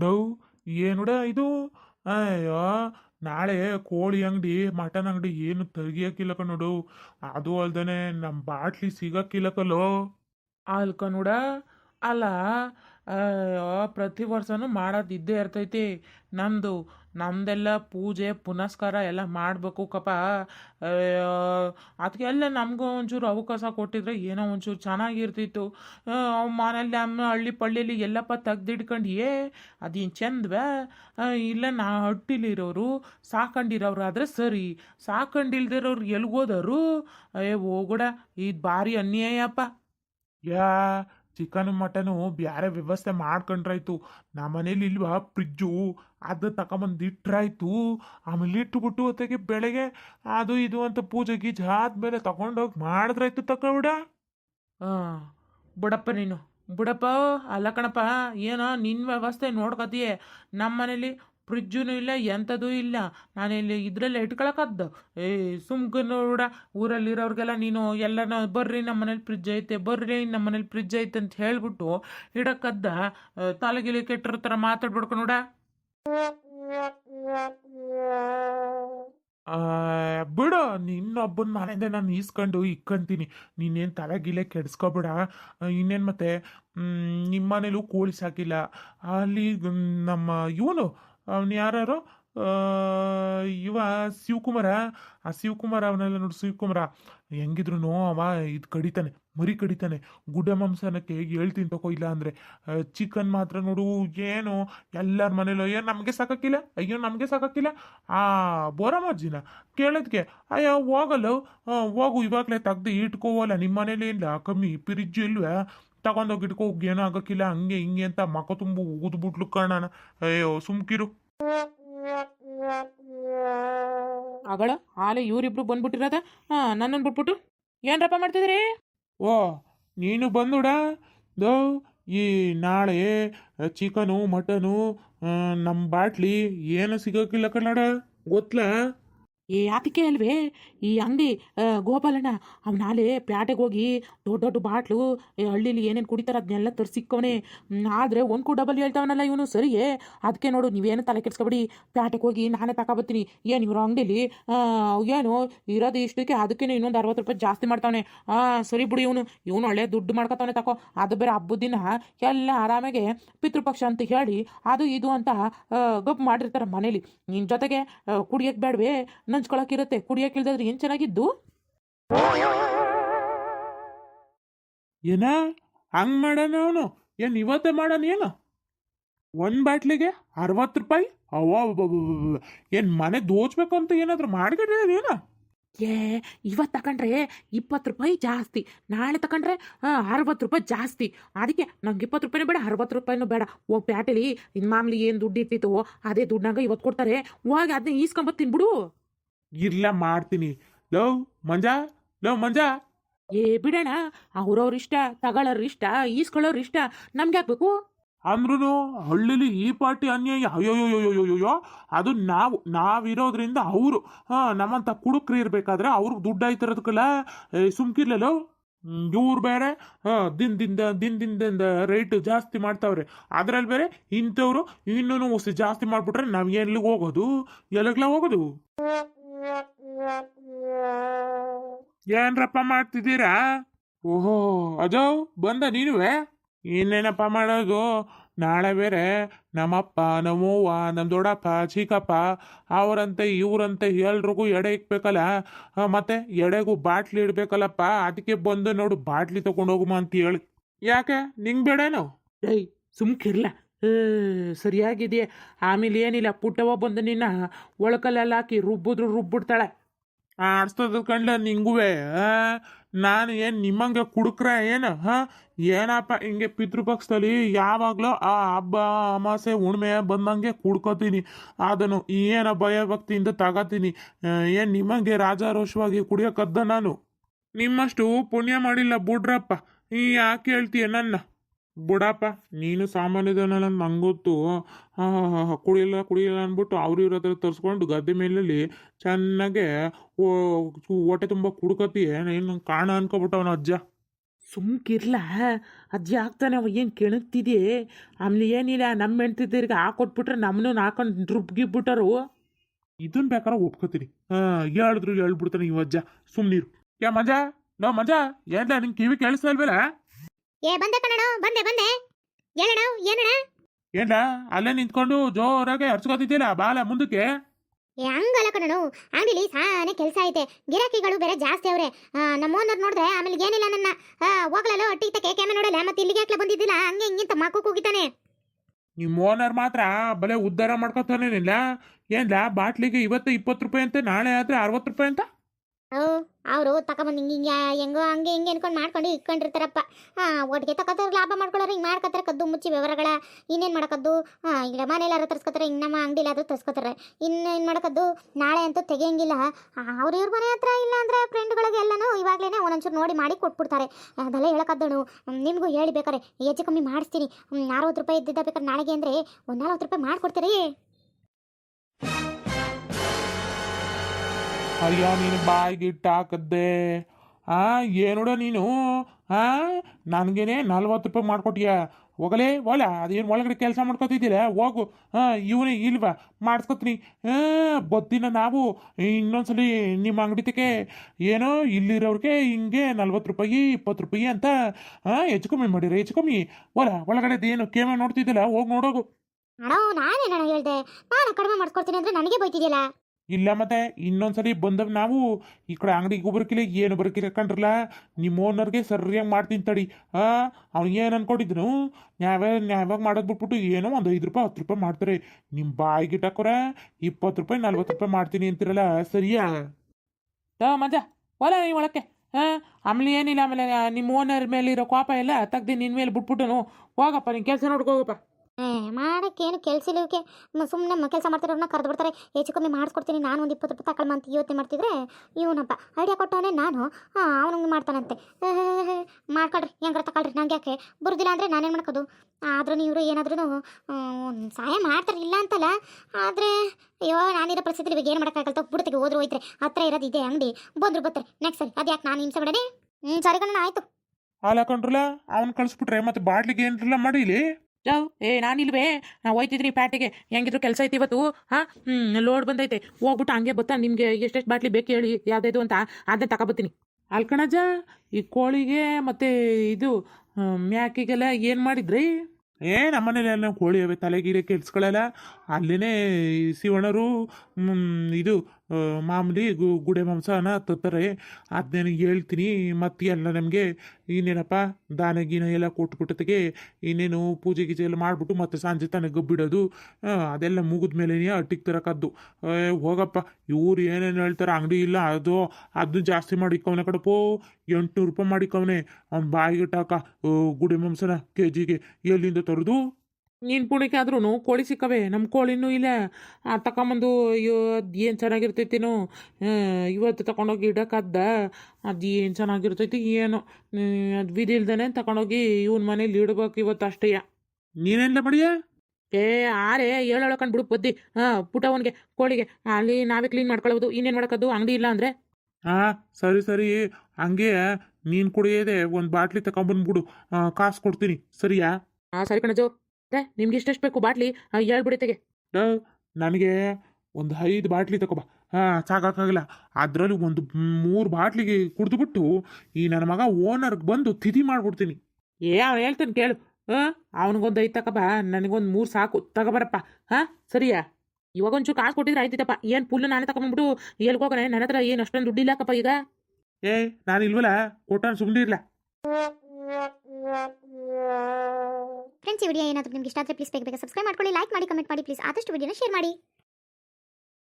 ಡೌ, ಏನುಡ ಇದು? ಅಯ್ಯೋ, ನಾಳೆ ಕೋಳಿ ಅಂಗಡಿ, ಮಟನ್ ಅಂಗಡಿ ಏನು ತೆಗಿಯಕ್ಕಿಲ್ಲ ಕಣೋಡು ಅದು ಅಲ್ದೇ ನಮ್ಮ ಬಾಟ್ಲಿ ಸಿಗಕ್ಕಿಲ್ಲ ಕಲೋ. ಅಲ್ಕ ನೋಡ ಅಲ್ಲ ಪ್ರತಿ ವರ್ಷನೂ ಮಾಡೋದು ಇದ್ದೇ ಇರ್ತೈತಿ. ನಮ್ಮದು ನಮ್ದೆಲ್ಲ ಪೂಜೆ, ಪುನಸ್ಕಾರ ಎಲ್ಲ ಮಾಡಬೇಕು ಅದಕ್ಕೆ ಎಲ್ಲ ನಮಗೂ ಒಂಚೂರು ಅವಕಾಶ ಕೊಟ್ಟಿದ್ರೆ ಏನೋ ಒಂಚೂರು ಚೆನ್ನಾಗಿರ್ತಿತ್ತು. ಮನೇಲಿ ನಮ್ಮ ಹಳ್ಳಿ ಪಳ್ಳಿಲಿ ಎಲ್ಲಪ್ಪ ತೆಗ್ದಿಡ್ಕೊಂಡು ಏ, ಅದೇನು ಚಂದ್ವ? ಇಲ್ಲ ನಾ ಹಟ್ಟಿಲಿರೋರು ಸಾಕೊಂಡಿರೋರು ಆದ್ರೆ ಸರಿ. ಸಾಕೊಂಡಿಲ್ದಿರೋರು ಎಲ್ಗೋದರು? ಏ ಹೋಗೋಡ ಇದು ಭಾರಿ ಅನ್ಯಾಯಪ್ಪ. ಯಾ, ಚಿಕನ್, ಮಟನು ಬೇರೆ ವ್ಯವಸ್ಥೆ ಮಾಡ್ಕೊಂಡ್ರಾಯ್ತು. ನಮ್ಮ ಮನೇಲಿ ಇಲ್ವಾ ಫ್ರಿಜ್ಜು? ಅದು ತಗೊಂಬಂದು ಇಟ್ಟರಾಯ್ತು ಆಮೇಲೆ ಇಟ್ಟುಬಿಟ್ಟು ಹೊತ್ತಿಗೆ ಬೆಳಗ್ಗೆ ಅದು ಇದು ಅಂತ ಪೂಜೆ ಗೀಜೆ ಆದಮೇಲೆ ತಗೊಂಡೋಗಿ ಮಾಡಿದ್ರಾಯ್ತು ತಗೊಬಿಡ ಹಾಂ ಬಿಡಪ್ಪ ನೀನು. ಬಿಡಪ್ಪ ಅಲ್ಲ ಕಣಪ್ಪ ಏನೋ ನಿನ್ನ ವ್ಯವಸ್ಥೆ ನೋಡ್ಕೊತೀಯ. ನಮ್ಮ ಮನೇಲಿ ಫ್ರಿಜ್ಜೂ ಇಲ್ಲ, ಎಂಥದೂ ಇಲ್ಲ. ನಾನಿಲ್ಲಿ ಇದರಲ್ಲೇ ಇಟ್ಕೊಳಕದ್ದು. ಏ ಸುಮ್ಕ ನೋಡ ಊರಲ್ಲಿರೋರಿಗೆಲ್ಲ ನೀನು ಎಲ್ಲನ ಬರ್ರಿ, ನಮ್ಮ ಮನೇಲಿ ಫ್ರಿಜ್ ಐತೆ, ಬರ್ರಿ, ನಮ್ಮ ಮನೇಲಿ ಫ್ರಿಜ್ ಐತೆ ಅಂತ ಹೇಳಿಬಿಟ್ಟು ಇಡಕ್ಕದ್ದ ತಲೆಗಿಲಿ ಕೆಟ್ಟಿರೋ ಥರ ಮಾತಾಡ್ಬಿಡ್ಕೊ ನೋಡ. ಬಿಡು, ನಿನ್ನೊಬ್ಬನ ಮನೆಯಿಂದ ನಾನು ಈಸ್ಕೊಂಡು ಇಕ್ಕಂತೀನಿ. ನೀನೇನು ತಲೆ ಗಿಲೆ ಕೆಡ್ಸ್ಕೊಬೇಡ. ಇನ್ನೇನು ಮತ್ತೆ? ನಿಮ್ಮ ಮನೇಲೂ ಕೋಳಿ ಸಾಕಿಲ್ಲ. ಅಲ್ಲಿ, ನಮ್ಮ, ಇವನು, ಅವನು ಯಾರು ಇವ ಶಿವಕುಮಾರ, ಆ ಶಿವಕುಮಾರ ಅವನೆಲ್ಲ ನೋಡು, ಶಿವಕುಮಾರ. ಹೆಂಗಿದ್ರು ಅವ ಇದು ಕಡಿತಾನೆ, ಮರಿ ಕಡಿತಾನೆ. ಗುಡ್ಡ ಮಾಂಸನಕ್ಕೆ ಹೇಳ್ತೀನಿ ತಗೋ ಇಲ್ಲ ಅಂದರೆ ಚಿಕನ್ ಮಾತ್ರ ನೋಡು, ಏನು, ಎಲ್ಲರ ಮನೇಲೂ ಏನು ನಮಗೆ ಸಾಕಕ್ಕಿಲ್ಲ ಅಯ್ಯೋ, ನಮಗೆ ಸಾಕಕ್ಕಿಲ್ಲ ಆ ಬೋರಮಾಜಿನ ಕೇಳೋದಕ್ಕೆ ಅಯ್ಯೋ ಹೋಗಲ್ಲ ಹೋಗು, ಇವಾಗಲೇ ತೆಗ್ದು ಇಟ್ಕೋವಲ್ಲ ನಿಮ್ಮ ಮನೇಲಿ ಇಲ್ಲ, ಕಮ್ಮಿ ಫ್ರಿಜ್ ಇಲ್ವೇ? ತಗೊಂಡೋಗಿ ಇಟ್ಕೋ ಏನೂ ಆಗೋಕ್ಕಿಲ್ಲ, ಹಂಗೆ ಹಿಂಗೆ ಅಂತ ಮಕ ತುಂಬ ಊದ್ಬಿಟ್ಲು ಕಣ್ಣನ ಅಯ್ಯೋ, ಸುಮ್ಕಿರು. ಅಗಳ ಆಲೆ ಇವರಿಬ್ರು ಬಂದ್ಬಿಟ್ಟಿರೋದ? ಹಾಂ ನನ್ನನ್ನು ಬಿಟ್ಬಿಟ್ಟು ಏನ್ರಪ್ಪ ಮಾಡ್ತಿದ್ರಿ? ಓ, ನೀನು ಬಂದುಡ ದೋ, ಈ ನಾಳೆ ಚಿಕನು ಮಟನು ನಮ್ಮ ಬಾಟ್ಲಿ ಏನು ಸಿಗೋಕಿಲ್ಲ ಕನ್ನಡ? ಗೊತ್ತಲಾ ಏ ಆಪಿಕೆ ಅಲ್ವೇ? ಈ ಅಂಗಡಿ ಗೋಪಾಲಣ್ಣ ನಾಳೆ ಪ್ಯಾಟೆಗೆ ಹೋಗಿ ದೊಡ್ಡ ದೊಡ್ಡ ಬಾಟ್ಲು ಈ ಹಳ್ಳಿಲಿ ಏನೇನು ಕುಡಿತಾರೆ ಅದನ್ನೆಲ್ಲ ತರಿಸಿಕ್ಕವನೇ ಆದರೆ ಒಂದು ಕೂಡ ಡಬಲ್ ಹೇಳ್ತಾವನಲ್ಲ ಇವನು. ಸರಿಯೇ? ಅದಕ್ಕೆ ನೋಡು, ನೀವೇನು ತಲೆ ಕೆಡ್ಸ್ಕೊಬೇಡಿ. ಪ್ಯಾಟೆಗೆ ಹೋಗಿ ನಾನೇ ತಗೊಬತ್ತೀನಿ ಏನು ಇವ್ರ ಅಂಗಡಿಲಿ? ಏನು? ಇರೋದು ಇಷ್ಟಕ್ಕೆ ಅದಕ್ಕೆ ಇನ್ನೊಂದು ಅರವತ್ತು ರೂಪಾಯಿ ಜಾಸ್ತಿ ಮಾಡ್ತಾವನೆ. ಸರಿ ಬಿಡಿ ಇವನು. ಇವನು ಒಳ್ಳೆ ದುಡ್ಡು ಮಾಡ್ಕೊತಾವನೆ, ತಕೋ. ಅದು ಬೇರೆ ಹಬ್ಬದ ದಿನ ಎಲ್ಲ ಆರಾಮಾಗೆ ಪಿತೃಪಕ್ಷ ಅಂತ ಹೇಳಿ, ಅದು ಇದು ಅಂತ ಗಪ್ ಮಾಡಿರ್ತಾರೆ ಮನೇಲಿ. ನಿನ್ನ ಜೊತೆಗೆ ಕುಡಿಯೋಕ್ಕೆ ಬೇಡವೇ? ನಂಚ್ಕೊಳಕ್ಕಿರುತ್ತೆ ಕುಡಿಯೋಕೆ ಇಳ್ದಾದ್ರೆ ಏನು ಚೆನ್ನಾಗಿದ್ದು? ಏನ? ಹಂಗ್ ಮಾಡೋಣ ಅವನು. ಏನು ಇವತ್ತೇ ಮಾಡೋಣ ಏನು? ಒಂದು ಬಾಟ್ಲಿಗೆ ಅರವತ್ತು ರೂಪಾಯಿ? ಅವ ಏನು ಮನೆ ದೋಚ್ಬೇಕು ಅಂತ ಏನಾದರೂ ಮಾಡ್ಕೊಂಡ್ರೆ ಏನು ಏ ಇವತ್ತು ತಗೊಂಡ್ರೆ ಇಪ್ಪತ್ತು ರೂಪಾಯಿ ಜಾಸ್ತಿ. ನಾಳೆ ತಗೊಂಡ್ರೆ ಅರವತ್ತು ರೂಪಾಯಿ ಜಾಸ್ತಿ. ಅದಕ್ಕೆ ನಂಗೆ ಇಪ್ಪತ್ತು ರೂಪಾಯಿನೂ ಬೇಡ ಅರವತ್ತು ರೂಪಾಯಿನೂ ಬೇಡ. ಹೋಗಿ ಪ್ಯಾಟಲಿ ಇನ್ನು ಮಾಮೂಲಿ ಏನು ದುಡ್ಡು ಇರ್ತಿತ್ತು ಅದೇ ದುಡ್ಡಾಗ ಇವತ್ತು ಕೊಡ್ತಾರೆ. ಹೋಗಿ ಅದನ್ನ ಈಸ್ಕೊಂಬತ್ತು ಬಿಡು ಇಲ್ಲ ಮಾಡ್ತೀನಿ. Love Manja love Manja. ಏ ಬಿಡೋಣ. ಅವ್ರವ್ರ ಇಷ್ಟ ತಗೊಳ್ಳೋರ್ ಇಷ್ಟ ಈಸ್ಕೊಳ್ಳೋರ್ ಇಷ್ಟ. ನಮ್ಗೆ ಹಾಕ್ಬೇಕು ಅಂದ್ರೂ ಹಳ್ಳಿಲಿ ಈ ಪಾರ್ಟಿ ಅನ್ಯಾಯ. ಅಯ್ಯೋಯ್ಯೋಯ್ಯೋಯ್ಯೋ ಅದು ನಾವು ನಾವಿರೋದ್ರಿಂದ ಅವರು ಹಾಂ ನಮ್ಮಂಥ ಕುಡುಕ್ರಿ ಇರಬೇಕಾದ್ರೆ ಅವ್ರಿಗೆ ದುಡ್ಡು ಆಯ್ತಿರೋದಕ್ಕಲ್ಲ ಸುಮ್ಕಿರ್ಲಲ್ಲ ಇವ್ರು ಬೇರೆ ಹಾಂ ದಿನ ದಿನದಿಂದ ರೇಟ್ ಜಾಸ್ತಿ ಮಾಡ್ತಾವ್ರೆ. ಅದ್ರಲ್ಲಿ ಬೇರೆ ಇಂಥವ್ರು ಇನ್ನೂ ಜಾಸ್ತಿ ಮಾಡಿಬಿಟ್ರೆ ನಾವು ಎಲ್ಲಿಗೆ ಹೋಗೋದು? ಎಲ್ಲಿಗ್ಲ ಹೋಗೋದು? ಏನ್ರಪ್ಪ ಮಾಡ್ತಿದ್ದೀರಾ? ಓಹೋ ಅಜೋ ಬಂದ ನೀನುವೆ? ಇನ್ನೇನಪ್ಪ ಮಾಡೋದು? ನಾಳೆ ಬೇರೆ ನಮ್ಮಪ್ಪ, ನಮ್ಮವ್ವ ನಮ್ಮ ದೊಡ್ಡಪ್ಪ, ಚಿಕ್ಕಪ್ಪ, ಅವರಂತೆ, ಇವರಂತೆ ಎಲ್ರಿಗೂ ಎಡೆ ಇಕ್ಬೇಕಲ್ಲ? ಮತ್ತೆ ಎಡೆಗೂ ಬಾಟ್ಲಿ ಇಡ್ಬೇಕಲ್ಲಪ್ಪ? ಅದಕ್ಕೆ ಬಂದು ನೋಡು, ಬಾಟ್ಲಿ ತಗೊಂಡೋಗುಮ ಅಂತ ಹೇಳಿ. ಯಾಕೆ? ನಿಂಗೆ ಬೇಡೇನು? ಏಯ್ ಸುಮ್ಕಿರ್ಲ ಸರಿಯಾಗಿದೆಯೇ. ಆಮೇಲೆ ಏನಿಲ್ಲ ಪುಟ್ಟವ ಬಂದು ನಿನ್ನ ಒಳಕಲ್ಲೆಲ್ಲ ಹಾಕಿ ರುಬ್ಬಿದ್ರು ರುಬ್ಬಿಡ್ತಾಳೆ. ಆಡ್ಸ್ತದ ಕಂಡ ನಿಂಗುವೆ ನಾನು ಏನು ನಿಮ್ಮಂಗೆ ಕುಡುಕ್ರೆ ಏನು ಹಾಂ ಏನಪ್ಪ ಹಿಂಗೆ ಪಿತೃಪಕ್ಷದಲ್ಲಿ ಯಾವಾಗಲೂ ಆ ಹಬ್ಬ, ಅಮಾಸೆ, ಹುಣ್ಮೆ ಬಂದಂಗೆ ಕುಡ್ಕೋತೀನಿ. ಅದನ್ನು ಏನ ಭಯಭಕ್ತಿಯಿಂದ ತಗೋತೀನಿ. ಏನು ನಿಮ್ಮಂಗೆ ರಾಜಾರೋಷವಾಗಿ ಕುಡಿಯೋಕದ್ದ ನಾನು? ನಿಮ್ಮಷ್ಟು ಪುಣ್ಯ ಮಾಡಿಲ್ಲ ಬುಡ್ರಪ್ಪ. ಈ ಯಾಕೆ ಹೇಳ್ತೀಯ ನನ್ನ? ಬುಡಪ್ಪ ನೀನು ಸಾಮಾನ್ಯದನ್ನೆಲ್ಲ ನಂಗೊತ್ತು ಹಾ ಹಾಂ ಹಾಂ ಹಾಂ ಕುಡಿಯಲ್ಲ ಕುಡಿಯಲ್ಲ ಅಂದ್ಬಿಟ್ಟು ಅವ್ರು ಇವ್ರ ಹತ್ರ ತರಿಸ್ಕೊಂಡು ಗದ್ದೆ ಮೇಲಲ್ಲಿ ಚೆನ್ನಾಗೆ ಹೊಟ್ಟೆ ತುಂಬ ಕುಡ್ಕತಿ ಏನು ಕಾಣ ಅನ್ಕೊಬಿಟ್ಟವನ ಅಜ್ಜ. ಸುಮ್ಕಿರ್ಲ. ಅಜ್ಜಿ ಆಗ್ತಾನೆ ಅವ ಏನು ಕೆಣಕ್ತಿದೆ ಆಮೇಲೆ ಏನಿಲ್ಲ ನಮ್ಮ ಹೆಂಡ್ತಿದ್ದೀರಿಗೆ ಹಾಕೊಟ್ಬಿಟ್ರೆ ನಮ್ಮನ್ನು ಹಾಕೊಂಡು ರುಬ್ಗಿಬಿಟ್ಟರು. ಇದನ್ನ ಬೇಕಾದ್ರೆ ಒಪ್ಕೋತೀನಿ ಹಾಂ ಹೇಳಿದ್ರು ಹೇಳ್ಬಿಡ್ತಾನೆ ಈ ಅಜ್ಜ. ಸುಮ್ಮನೀರು ಯಾ ಮಜಾ? ನಾವು ಮಜಾ? ಏನ್ ನಿಂಗೆ ಕಿವಿ ಕೇಳಿಸ್ತಾ ಇಲ್ವಲ್ಲ ಏ ಬಂದೆ ಕಣಣ ಬಂದೆ ಬಂದೆ. ಹೇಳಣ ಏನಣ ಏನ್ಲ ಅಲ್ಲೇ ನಿಂತ್ಕೊಂಡು ಜೋರಾಗೆ ಹರ್ಚ್ಕೋತಿದ್ದಿಲ್ಲ ಬಾಲ ಮುಂದಕ್ಕೆ? ಏ ಹಂಗಲ್ಲ ಕಣ್ಣು ಅಂಗಡಿಲಿ ಸಾನೆ ಕೆಲಸ ಐತೆ. ಗಿರಾಕಿಗಳು ಬೇರೆ ಜಾಸ್ತಿ ಅವ್ರೆ. ನಮ್ಮ ಓನರ್ ನೋಡಿದ್ರೆ ಆಮೇಲೆ ಏನಿಲ್ಲ ನನ್ನ. ಹೋಗ್ಲಲ್ಲೋ ಅಟ್ಟಿಗೆ ತಕ್ಕೆ ಕೆಮ್ಮೆ ನೋಡಲ್ಲ ಮತ್ತೆ ಇಲ್ಲಿಗೆ ಹಾಕ್ಲ ಬಂದಿದ್ದಿಲ್ಲ? ಹಂಗೆ ಹಿಂಗಿಂತ ಮಾಕೋಕ್ ಹೋಗಿದ್ದಾನೆ ನಿಮ್ಮ ಓನರ್ ಮಾತ್ರ ಬಲೆ ಉದ್ಧಾರ ಮಾಡ್ಕೊತಾನೇನಿಲ್ಲ? ಏನ್ಲ ಬಾಟ್ಲಿಗೆ ಇವತ್ತು ಇಪ್ಪತ್ತು ರೂಪಾಯಿ ಅಂತೆ ನಾಳೆ ಆದ್ರೆ ಅರವತ್ತು ರೂಪಾಯಿ ಅಂತ? ಅವರು ತಕೊಂಬಂದು ಹಿಂಗೆ ಹಿಂಗೆ, ಹೆಂಗೋ ಹಂಗೆ ಹಿಂಗೆ ಅನ್ಕೊಂಡು ಮಾಡ್ಕೊಂಡು ಇಟ್ಕೊಂಡಿರ್ತಾರಪ್ಪ. ಹಾಂ, ಒಟ್ಟಿಗೆ ತಗೋತಾರೆ ಲಾಭ ಮಾಡ್ಕೊಳ್ಳೋರು, ಹಿಂಗೆ ಮಾಡ್ಕೊತಾರೆ ಕದ್ದು ಮುಚ್ಚಿ ವ್ಯವಹಾರಗಳ ಇನ್ನೇನು ಮಾಡಕದ್ದು? ಹಾಂ, ಈಗ ಮನೇಲಾರು ತರ್ಸ್ಕೊತಾರೆ, ಹಿಂಗೆ ನಮ್ಮ ಅಂಗಡಿಲಾದ್ರೂ ತರ್ಸ್ಕೊತಾರೆ ಇನ್ನೇನು ಮಾಡಕದ್ದು? ನಾಳೆ ಅಂತೂ ತೆಗೆಯಂಗಿಲ್ಲ. ಅವ್ರ ಇವ್ರ ಮನೆ ಹತ್ರ ಇಲ್ಲ ಅಂದರೆ ಫ್ರೆಂಡ್ಗಳಿಗೆ ಎಲ್ಲನೂ ಇವಾಗಲೇ ಒಂದೊಂಚೂರು ನೋಡಿ ಮಾಡಿ ಕೊಟ್ಬಿಡ್ತಾರೆ. ಅದೆಲ್ಲ ಹೇಳಕದ್ದಣು ನಿಮಗೂ ಹೇಳಿ ಬೇಕಾರೆ ಹೆಚ್ಚು ಕಮ್ಮಿ ಮಾಡಿಸ್ತೀನಿ. ಅರವತ್ತು ರೂಪಾಯಿ ಇದ್ದಿದ್ದ ಬೇಕಾದ್ರೆ ನಾಳೆಗೆ ಅಂದರೆ ಒಂದು ನಲ್ವತ್ತು ರೂಪಾಯಿ ಮಾಡಿಕೊಡ್ತೀರಿ? ಅಯ್ಯೋ, ನೀನು ಬಾಯಿಗೆ ಇಟ್ಟು ಹಾಕದ್ದೆ ಆ, ಏನೋಡ ನೀನು? ಆ, ನನಗೇನೆ ನಲ್ವತ್ತು ರೂಪಾಯಿ ಮಾಡ್ಕೊಟ್ಟಿಯ. ಹೋಗಲೇ ಹೋಲ ಅದೇನು ಒಳಗಡೆ ಕೆಲಸ ಮಾಡ್ಕೊತಿದ್ದೀರ? ಹೋಗು. ಹಾಂ ಇವನೇ ಇಲ್ವಾ? ಮಾಡಿಸ್ಕೊತೀನಿ. ಬದ್ದಿನ ನಾವು ಇನ್ನೊಂದ್ಸಲಿ ನಿಮ್ಮ ಅಂಗಡಿ ತಕ್ಕೆ ಏನೋ ಇಲ್ಲಿರೋರಿಗೆ ಹಿಂಗೆ ನಲ್ವತ್ತು ರೂಪಾಯಿ, ಇಪ್ಪತ್ತು ರೂಪಾಯಿ ಅಂತ ಹಾಂ ಹೆಚ್ಚು ಕಮ್ಮಿ ಮಾಡಿರಿ, ಹೆಚ್ಚು ಕಮ್ಮಿ. ಒಲ ಒಳಗಡೆ ಏನು ಕೇಮ ನೋಡ್ತಿದ್ದಿಲ್ಲ ಹೋಗಿ ನೋಡೋಗು. ಅಣ್ಣ ನಾನೇನಣ್ಣ ಹೇಳ್ದೆ? ನಾನು ಕಡಿಮೆ ಮಾಡಿಸ್ಕೊಡ್ತೀನಿ ಅಂದರೆ ನನಗೆ ಬೈತಿದ್ಯಲ್ಲ. ಇಲ್ಲ ಮತ್ತೆ ಇನ್ನೊಂದ್ಸರಿ ಬಂದವ್ ನಾವು, ಈ ಕಡೆ ಅಂಗಡಿಗೆ ಬರ್ಕಿಲ್ಲ ಏನು ಬರಕಿಲ್ಲ ಕಂಡ್ರಲ್ಲ, ನಿಮ್ಮ ಓನರ್ಗೆ ಸರಿಯಾಗಿ ಮಾಡ್ತೀನಿ ತಡಿ. ಆ ಅವ್ನಿಗೆ ಏನು ಅನ್ಕೊಂಡಿದ್ನು? ನ್ಯಾವ, ನ್ಯಾವಾಗ ಮಾಡೋದು ಬಿಟ್ಬಿಟ್ಟು ಏನೋ ಒಂದು ಐದು ರೂಪಾಯಿ, ಹತ್ತು ರೂಪಾಯಿ ಮಾಡ್ತಾರೆ. ನಿಮ್ಮ ಬಾಯಿಗೆ ಇಟ್ಟಾಕೋರ ಇಪ್ಪತ್ತು ರೂಪಾಯಿ, ನಲ್ವತ್ತು ರೂಪಾಯಿ ಮಾಡ್ತೀನಿ ಅಂತಿರಲ್ಲ, ಸರಿಯಾ? ತ ಮಜ, ಒಲ ನೀ ಒಳಕ್ಕೆ. ಹಾಂ ಆಮೇಲೆ ಏನಿಲ್ಲ, ಆಮೇಲೆ ನಿಮ್ಮ ಓನರ್ ಮೇಲೆ ಇರೋ ಕೋಪ ಎಲ್ಲ ತೆಗ್ದು ನಿನ್ನ ಮೇಲೆ ಬಿಟ್ಬಿಟ್ಟನು. ಹೋಗಪ್ಪ, ನೀನು ಕೆಲಸ ನೋಡ್ಕೋಗಪ್ಪ ಏ, ಮಾಡಕ್ಕೇನು ಕೆಲಸ ಇಲ್ಲ ಇವಕ್ಕೆ. ಸುಮ್ಮನೆ ಕೆಲಸ ಮಾಡ್ತಿರೋರನ್ನ ಕರೆದು ಬಿಡ್ತಾರೆ. ಹೆಚ್ಚು ಕಮ್ಮಿ ಮಾಡಿಸ್ಕೊಡ್ತೀನಿ, ನಾನು ಒಂದು ಇಪ್ಪತ್ತು ರೂಪಾಯಿ ತಗೊಳ್ಮ ಅಂತ ಯೋಚನೆ ಮಾಡ್ತಿದ್ರೆ ಇವನಪ್ಪ ಐಡಿಯಾ ಕೊಟ್ಟವನೇ ನಾನು. ಅವನಿಗೆ ಮಾಡ್ತಾನಂತೆ. ಮಾಡ್ಕೊಳ್ರಿ, ಹೆಂಗಾರ ತಗೊಳ್ರಿ, ನಂಗೆ ಯಾಕೆ? ಬರುದಿಲ್ಲ ಅಂದರೆ ನಾನೇನು ಮಾಡ್ಕೋದು? ಆದ್ರೂ ಇವರು ಏನಾದ್ರೂ ಸಹಾಯ ಮಾಡ್ತಾರೆ ಇಲ್ಲ ಅಂತಲ್ಲ. ಆದರೆ, ಅಯ್ಯೋ ನಾನಿರೋ ಪರಿಸ್ಥಿತಿ ಇವಾಗ ಏನು ಮಾಡೋಕ್ಕಾಗಲ್ಲ ಬಿಡ್ತಿಗೆ ಹೋದ್ರು ಹೋಯ್ತ್ರೆ. ಹತ್ರ ಇರೋದು ಇದೆ ಅಂಗಡಿ. ಬಂದರು ಬರ್ತಾರೆ. ನೆಕ್ಸ್ಟ್ ಸರಿ. ಅದ್ಯಾಕೆ ನಾನು ಹಿಂಸೆ ಹ್ಞೂ ಸರಿ ಕಣ್ಣ ಆಯಿತು. ಹಾಲು ಹಾಕೊಂಡ್ರಲ್ಲ ಅವ್ನು ಕಳಿಸ್ಬಿಟ್ರೆ ಮತ್ತೆ ಬಾಟ್ಲಿಗೆ ಏನ್ರಲ್ಲ ಮಾಡಿಲಿ ಜಾವ್ ಏ ನಾನಿಲ್ವೇ ನಾವು ಹೋಯ್ತಿದ್ರಿ ಪ್ಯಾಟಿಗೆ. ಹೆಂಗಿದ್ರು ಕೆಲಸ ಐತಿ ಇವತ್ತು? ಹಾಂ? ಲೋಡ್ ಬಂದೈತೆ. ಹೋಗ್ಬಿಟ್ಟು ಹಂಗೆ ಬತ್ತಾ, ನಿಮಗೆ ಎಷ್ಟೆಷ್ಟು ಬಾಟ್ಲಿ ಬೇಕು ಹೇಳಿ ಯಾವ್ದು ಅಂತ. ಅದನ್ನ ತಗೊಬತ್ತೀನಿ. ಅಲ್ಕಣಜ, ಈ ಕೋಳಿಗೆ ಮತ್ತು ಇದು ಮ್ಯಾಕಿಗೆಲ್ಲ ಏನು ಮಾಡಿದ್ರಿ? ಏ ನಮ್ಮನೇಲಿ ಎಲ್ಲ ಕೋಳಿ ಅವೆ, ತಲೆಗೀರೆ ಕೆಡ್ಸ್ಕೊಳ್ಳಲ್ಲ ಅಲ್ಲೇ ಶಿವಣರು ಇದು ಮಾಮೂಲಿ ಗು, ಗುಡೆ ಮಾಂಸನ ತರ್ತಾರೆ. ಅದನ್ನ ಹೇಳ್ತೀನಿ ಮತ್ತೆ ಎಲ್ಲ ನಮಗೆ ಇನ್ನೇನಪ್ಪ, ದಾನ ಗೀನ ಎಲ್ಲ ಕೊಟ್ಬಿಟ್ಟತಿಗೆ ಇನ್ನೇನು ಪೂಜೆ ಗೀಜೆ ಎಲ್ಲ ಮಾಡಿಬಿಟ್ಟು ಮತ್ತೆ ಸಂಜೆ ತನಕ ಬಿಡೋದು ಅದೆಲ್ಲ ಮುಗಿದ ಮೇಲೆ ಅಟ್ಟಿಗೆ ತರಕದ್ದು ಹೋಗಪ್ಪ, ಇವ್ರು ಏನೇನು ಹೇಳ್ತಾರೆ ಅಂಗಡಿ ಇಲ್ಲ, ಅದು ಅದು ಜಾಸ್ತಿ ಮಾಡಿಕವನೆ ಕಡಪೋ ಎಂಟುನೂರು ರೂಪಾಯಿ ಮಾಡಿಕವನೆ ಅವ್ನು ಬಾಯಿಗೆ ಟಾಕ ಗುಡಿ ಮಾಂಸನ ಕೆ ಜಿಗೆ ಎಲ್ಲಿಂದ ತರೋದು? ನೀನು ಪುಣಕ್ಕೆ ಆದ್ರೂ ಕೋಳಿ ಸಿಕ್ಕವೆ ನಮ್ಮ ಕೋಳಿನೂ ಇಲ್ಲ. ತಗೊಂಬಂದು ಅಯ್ಯೋ ಅದು ಏನು ಚೆನ್ನಾಗಿರ್ತೈತೇನೋ. ಇವತ್ತು ತಗೊಂಡೋಗಿ ಇಡೋಕ್ಕಾದ್ದ ಅದು ಏನು ಚೆನ್ನಾಗಿರ್ತೈತಿ ಏನೋ. ಅದು ವಿಧಿ ಇಲ್ದೇ ತಗೊಂಡೋಗಿ ಇವನ ಮನೇಲಿ ಇಡ್ಬೇಕು ಇವತ್ತು ಅಷ್ಟೇ. ನೀನೆಲ್ಲ ಮಾಡಿಯ? ಏ ಆರೆ ಏಳು ಬಿಡು ಬದ್ದಿ ಹಾಂ ಪುಟವನಿಗೆ ಕೋಳಿಗೆ. ಅಲ್ಲಿ ನಾವೇ ಕ್ಲೀನ್ ಮಾಡ್ಕೊಳ್ಬೋದು ಇನ್ನೇನು ಮಾಡೋಕ್ಕದು ಅಂಗಡಿ ಇಲ್ಲ ಅಂದರೆ? ಹಾಂ ಸರಿ ಸರಿ. ಹಂಗೆ ನೀನು ಕುಡಿಯೋದೆ ಒಂದು ಬಾಟ್ಲಿ ತಗೊಂಬಂದ್ಬಿಡು ಕಾಸು ಕೊಡ್ತೀನಿ. ಸರಿಯಾ? ಹಾಂ ಸರಿ ಕಣಜೋ. ನಿಮ್ಗೆ ಎಷ್ಟೆಷ್ಟು ಬೇಕು, ಬಾಟ್ಲಿ? ಹೇಳ್ಬಿಡಿ ತೆಗೆ. ನಮಗೆ ಒಂದು ಐದು ಬಾಟ್ಲಿ ತಗೋಬಾ ಹಾಂ ಸಾಕಾಗಲ್ಲ ಅದರಲ್ಲಿ ಒಂದು ಮೂರು ಬಾಟ್ಲಿಗೆ ಕುಡಿದ್ಬಿಟ್ಟು ಈ ನನ್ನ ಮಗ ಓನರ್ಗೆ ಬಂದು ತಿಥಿ ಮಾಡಿಬಿಡ್ತೀನಿ. ಏ, ಅವ್ನು ಹೇಳ್ತಾನೆ ಕೇಳು. ಹಾಂ, ಅವನಿಗೊಂದು ಐದು ತಗೋಬ ನನಗೊಂದು ಮೂರು ಸಾಕು. ತಗೋಬರಪ್ಪ ಹಾಂ, ಸರಿಯಾ? ಇವಾಗ ಒಂಚೂರು ಕಾಸು ಕೊಟ್ಟಿದ್ರೆ ಆಯ್ತಿತ್ತಪ್ಪ. ಏನು ಪುಲ್ಲು ನಾನೇ ತಗೊಂಡ್ಬಿಟ್ಟು ಹೇಳ್ಕೋಗಣೆ ನನ್ನ ಹತ್ರ ಏನು ಅಷ್ಟೊಂದು ದುಡ್ಡು ಇಲ್ಲಕ್ಕಪ್ಪ ಈಗ? ಏ, ನಾನು ಇಲ್ವಲ್ಲ? ಕೊಟ್ಟಾನ ಸುಮ್ಮನೆ ಇರ್ಲ. ಫ್ರೆಂಡ್ಸ್ ಈ ವಿಡಿಯೋ ಏನಾದರೂ ನಿಮ್ಗೆ ಇಷ್ಟ ಆದರೆ ಪ್ಲೀಸ್ ಬೇಗ ಬೇಗ ಸಬ್ಸ್ಕ್ರೈಬ್ ಮಾಡ್ಕೊಳ್ಳಿ ಲೈಕ್ ಮಾಡಿ ಕಮೆಂಟ್ ಮಾಡಿ ಪ್ಲೀಸ್ ಆದಷ್ಟು ವಿಡಿಯೋನ ಶೇರ್ ಮಾಡಿ.